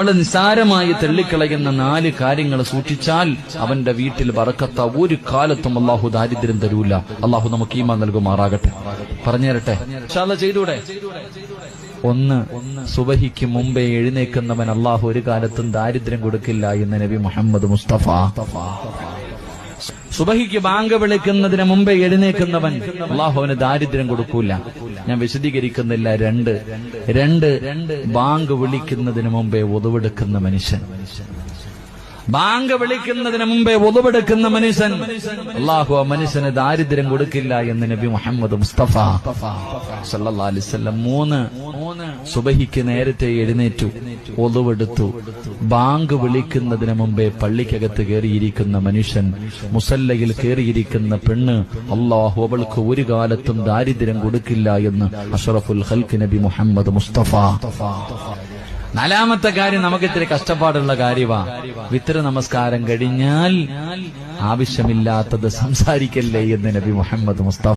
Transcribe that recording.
അവളെ നിസാരമായി തള്ളിക്കളയുന്ന നാല് കാര്യങ്ങൾ സൂക്ഷിച്ചാൽ അവന്റെ വീട്ടിൽ വറക്കത്ത ഒരു കാലത്തും അള്ളാഹു ദാരിദ്ര്യം തരൂല. അള്ളാഹു നമുക്ക് ഈമ നൽകുമാറാകട്ടെ. പറഞ്ഞുതരട്ടെ ചെയ്തൂടെ? ഒന്ന് സുബഹിക്ക് മുമ്പേ എഴുന്നേക്കുന്നവൻ അള്ളാഹു ഒരു കാലത്തും ദാരിദ്ര്യം കൊടുക്കില്ല എന്ന് നബി മുഹമ്മദ് മുസ്തഫ. സുബഹിക്ക് ബാങ്ക് വിളിക്കുന്നതിന് മുമ്പേ എഴുന്നേക്കുന്നവൻ അള്ളാഹുവിന് ദാരിദ്ര്യം കൊടുക്കൂല. ഞാൻ വിശദീകരിക്കുന്നില്ല. രണ്ട് രണ്ട് ബാങ്ക് വിളിക്കുന്നതിന് മുമ്പേ ഒതുവെടുക്കുന്ന മനുഷ്യൻ. ബാങ്ക് വിളിക്കുന്നതിന് മുമ്പേ ഒതുവെടുക്കുന്ന മനുഷ്യൻ. അള്ളാഹു ആ മനുഷ്യന് ദാരിദ്ര്യം കൊടുക്കില്ല എന്ന് നബി മുഹമ്മദ് മുസ്തഫ മൂന്ന് സുബഹിക്ക് നേരത്തെ എഴുന്നേറ്റു ഒതുവെടുത്തു. ബാങ്ക് വിളിക്കുന്നതിന് മുമ്പേ പള്ളിക്കകത്ത് കയറിയിരിക്കുന്ന മനുഷ്യൻ മുസല്ലയിൽ കയറിയിരിക്കുന്ന പെണ്ണ് അള്ളാഹു അവൾക്ക് ഒരു കാലത്തും ദാരിദ്ര്യം കൊടുക്കില്ല എന്ന് അഷറഫുൽ ഹൽക്ക് നബി മുഹമ്മദ് മുസ്തഫ നാലാമത്തെ കാര്യം നമുക്ക് ഇത്തിരി കഷ്ടപ്പാടുള്ള കാര്യമാ വിത്ര നമസ്കാരം കഴിഞ്ഞാൽ ആവശ്യമില്ലാത്തത് സംസാരിക്കല്ലേ എന്ന് നബി മുഹമ്മദ് മുസ്തഫ